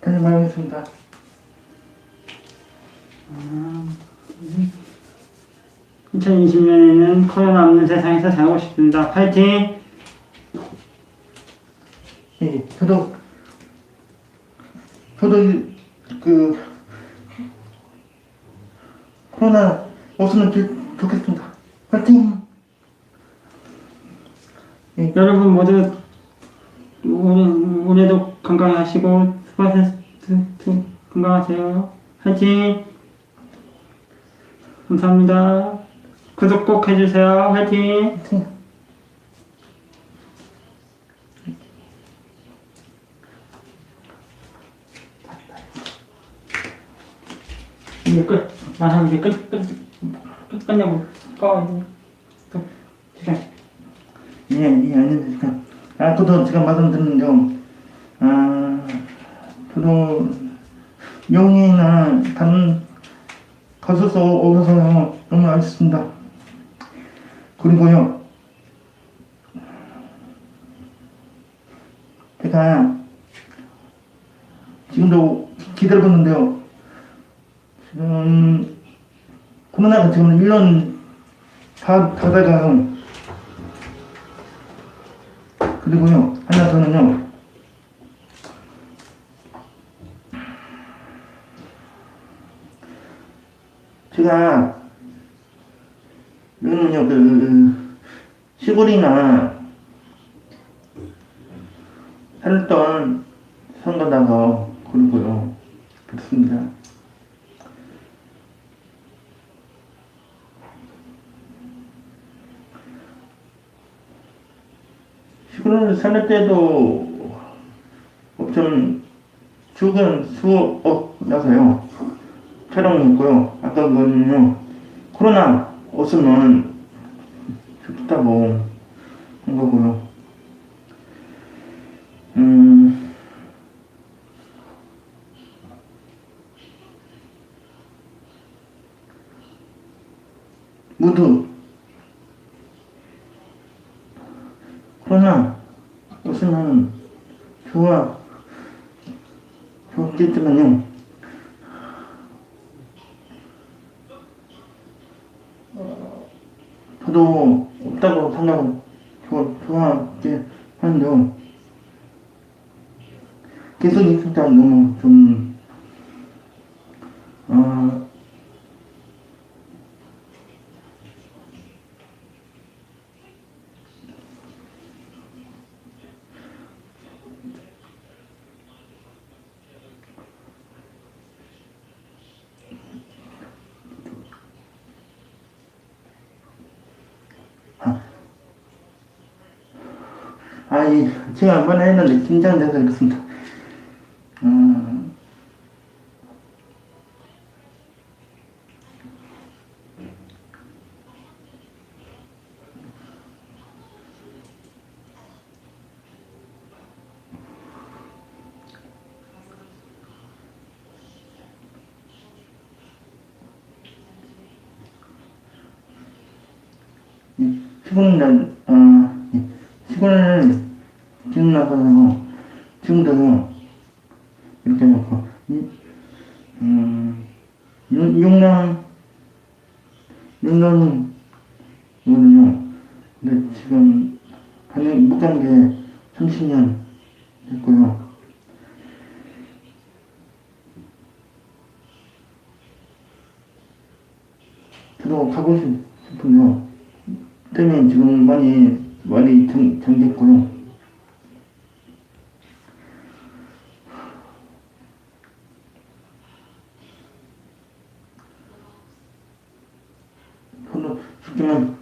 다시 말하겠습니다. 음, 2020년에는 코로나 없는 세상에서 살고 싶습니다. 파이팅! 예, 저도, 저도, 이- 그, 코로나 없으면 좋- 좋겠습니다. 파이팅! 예, 여러분 모두 올- 올해도 건강하시고 수고하셨, 건강하세요. 화이팅! 감사합니다. 구독 꼭 해주세요. 화이팅! 이제 끝. 말하면 이제 끝, 끝, 끝, 끝내고 꺼. 또, 시간. 예, 예, 아닙니다. 아, 저도 제가 말씀드린 아, 저도 용이나 다른 가수서 오셔서요 너무 아쉽습니다. 그리고요 제가 지금도 기다려보는데요 지금 코로나가 지금 1년 다, 다 돼가요 그리고요 하나 더는요 제가 여기는요 그 시골이나 살던 선거다가 그리고요 그렇습니다. 시골을 살 때도 좀 죽은 수업 나서요 촬영했고요. 아까 그거는요 코로나 없으면 좋다고 한 거고요. 음. 모두 코로나 없으면 좋아 좋겠지만요. 저도 없다고 좋아, 좋아하게 하는데요. 계속 있을 때 너무 좀, 어, 아이, 제가 한번 했는데 긴장돼서 그렇습니다. 음, 이 시골은, 어, 이 시골은 지금 나서요, 지금도요, 이렇게 놓고, 이, 음, 용량, 이거는요, 근데 지금, 반영 못간 게 30년 됐고요. 저도 가고 싶- 싶은데요. 때문에 지금 많이, 많이 정, 정됐고요. 저도 죽지만,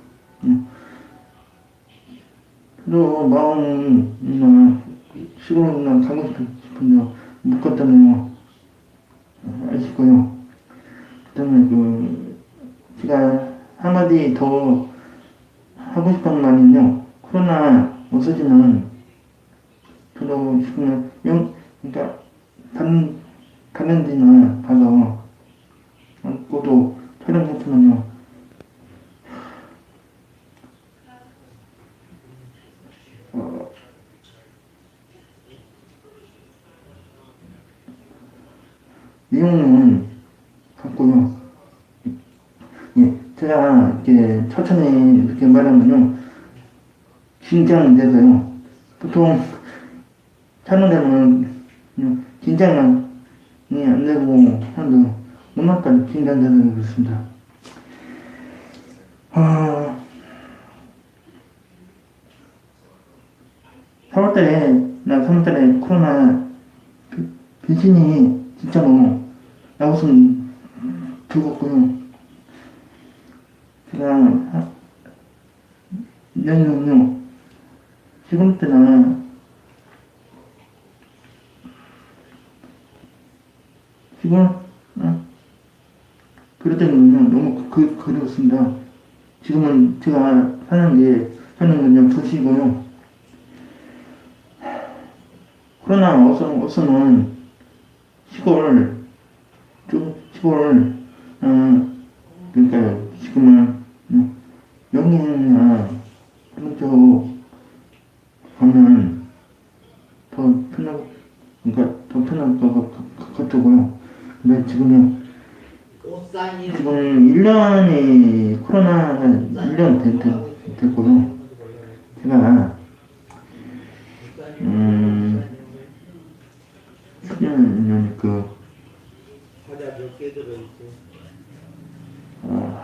음, 저도 마음이나 시골이나 가고 싶- 싶은데요. 못 갔다네요. 아시고요. 그 다음에 그, 제가 한마디 더 하고 싶은 말은요. 코로나 없어지면 저도 지금 영, 그러니까 다른 데나 가서 고도 촬영했으면요. 어, 내용은 같고요. 예, 제가 이렇게 천천히 이렇게 말하면요. 긴장돼서요. 보통 촬영되면 그냥 긴장이 안 되고 하는데 오늘까지 긴장돼서 그렇습니다. 아, 3월달에 나 3월달에 코로나 비- 비신이 진짜로 나왔으면 죽었고요. 제가 한- 내년은요 지금 때나 지금 어? 그럴 때는 너무 그, 그리웠습니다. 지금은 제가 사는 게 사는 건요 도시고요. 코로나 어서 어서는 시골 좀 시골 어 그러니까 지금은 음, 영양이나 그런 쪽 가면 더 편하고 그러니까 더 편할 것 같고요. 근데 지금은 지금 1년이 코로나가 1년 됐, 됐, 됐고요. 제가 음 10년 그 과자 몇 개 들어있고 어,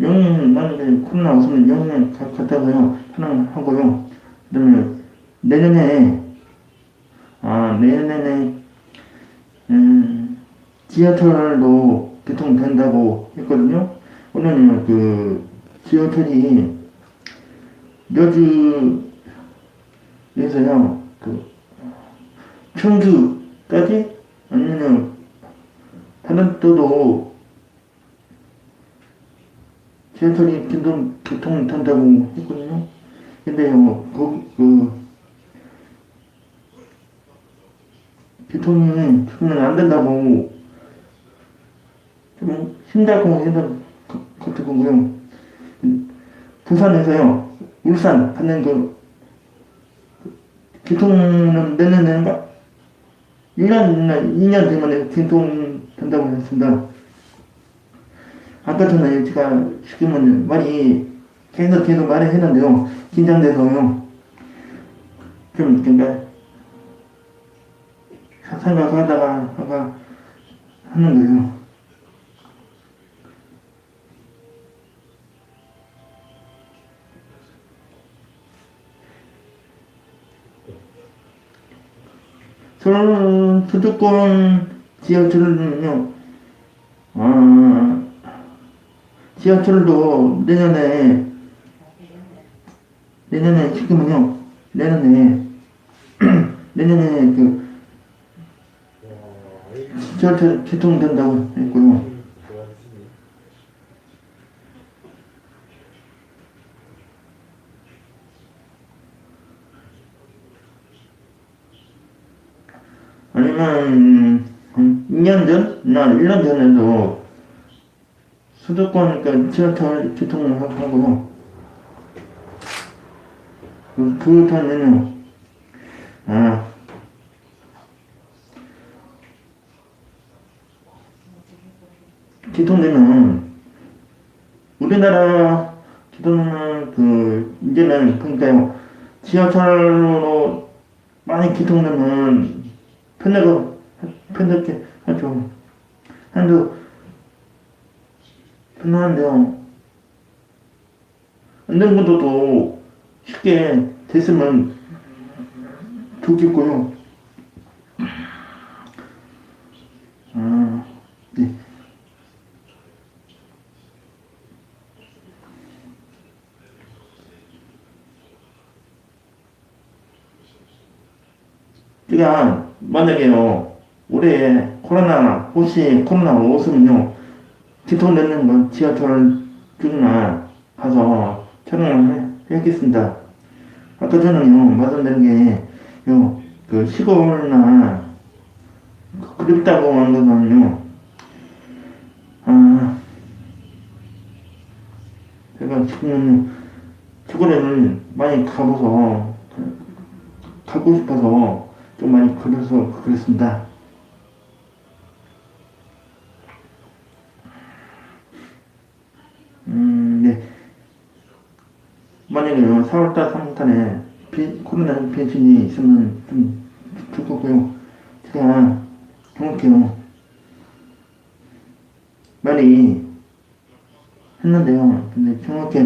영양 나는 코로나 영양 가- 갔다가요 편안하고요. 그다음에 내년에 아 내년에 음, 지하철도 개통된다고 했거든요. 오늘은 그 지하철이 여주에서요 그 청주까지 아니면 다른 또도 지하철이 개통 개통된다고 했거든요. 근데요 거기 그 개통이 지금은 안 된다고 좀 힘들고 해서 그렇게 보고요. 부산에서요 울산 가는 그 개통은 내년인가 1년이나 2년 되면 개통 된다고 했습니다. 아까 전에 제가 지금은 많이 계속 계속 말을 했는데요. 긴장돼서요. 좀 그러니까 생각하다가 하가 하는 거예요. 서울 수도권 지하철은요, 아, 지하철도 내년에, 내년에 지금은요, 내년에, 내년에 그 지하철 개통된다고 했고요. 아니면 한 2년 전? 나 1년 전에도 수도권 그 지하철 개통을 하- 하고요. 그, 그렇다면요. 아, 개통되면 우리나라 개통되면 그 이제는 그러니까요 지하철로 많이 개통되면 편하고 편하게 하죠. 한 도 편한데요. 안된 것도 쉽게 됐으면 좋겠고요. 아, 네. 제가 만약에요 올해 코로나 혹시 코로나가 없으면요 개통되는 거 지하철 쪽이나 가서 촬영을 해, 하겠습니다. 아까 저는요 말씀드린 게 요 그 시골나 그립다고 한 거는요 아 제가 지금은 시골에는 많이 가봐서 가고 싶어서 좀 많이 걸려서 그랬습니다. 음, 네. 만약에 4월달, 3월달에 비, 코로나 백신이 있으면 좀 좋겠고요. 제가 해볼게요. 많이 했는데요. 근데 정확히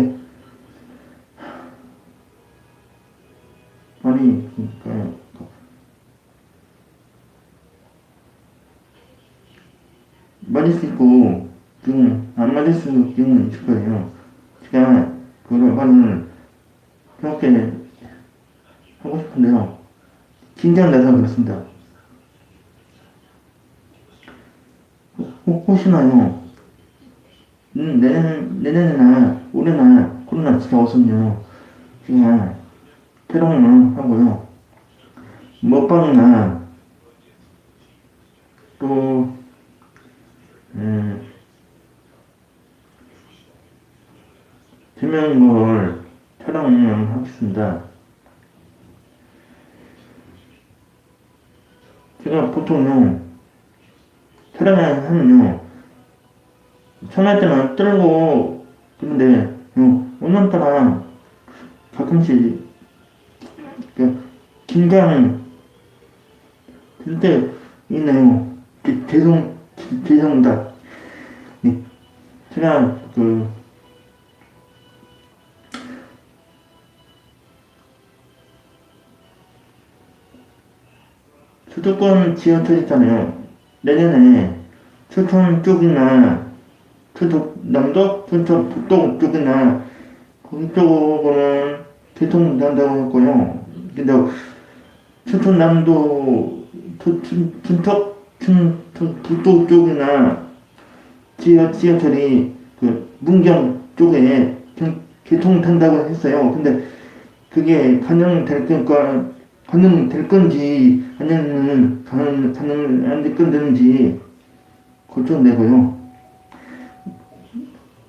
많이 그러니까 맞을 수 있고 좀안 맞을 수 있는 있을 거예요. 제가 그걸 말을 그렇게 하고 싶은데요. 긴장돼서 그렇습니다. 혹- 혹시나요? 음, 내년, 내년이나 올해나 코로나 없으면요. 그냥 퇴롱을 하고요. 먹방이나 또, 음, 재미있는 걸 촬영을 하겠습니다. 제가 보통요, 촬영을 하면요, 촬영할 때는 떨고, 그런데, 요, 오늘따라 가끔씩, 그, 긴장, 그때 있네요. 제- 죄송, 제- 죄송합니다. 네. 제가, 그, 수도권 지하철 있잖아요. 내년에 춘천 쪽이나 춘천 남도, 춘천 북도 쪽이나 거기 쪽으로는 개통된다고 했고요. 근데 춘천 남도, 춘천 북도 쪽이나 지하, 지하철이 그 문경 쪽에 개- 개통된다고 했어요. 근데 그게 가능될 건가, 가능될 건지, 아니면 가능, 가능 안될 건지, 걱정되고요.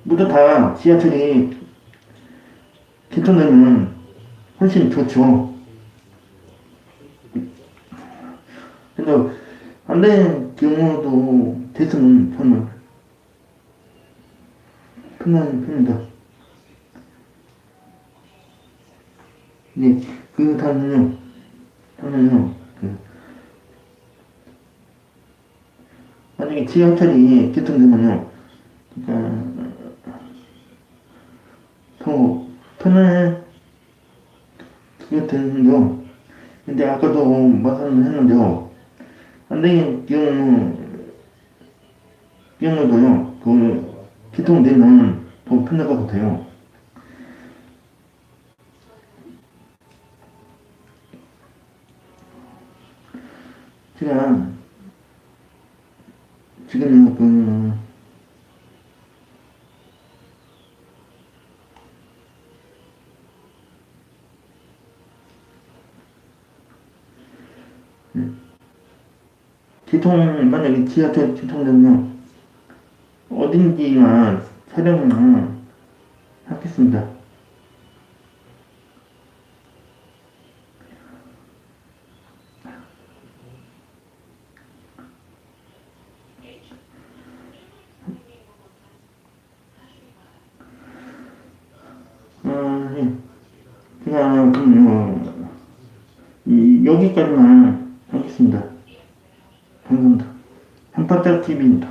모두 다 지하철이 개통되면 훨씬 좋죠. 근데 안 되는 경우도 됐으면 저는 편한 편입니다. 네, 그 다음은요, 다음은요, 그, 만약에 지하철이 개통되면요, 그니까, 더 편할 그게 되는데요. 근데 아까도 말씀을 했는데요, 안 되는 경우, 경우도요, 그, 개통되면 더 편할 것 같아요. 제가 지금 그 개통 만약에 지하철 개통되면 어딘지만 촬영을 하겠습니다. 어, 예. 그냥 그럼 이 여기까지만 하겠습니다. 감사합니다. 한파짝 TV입니다.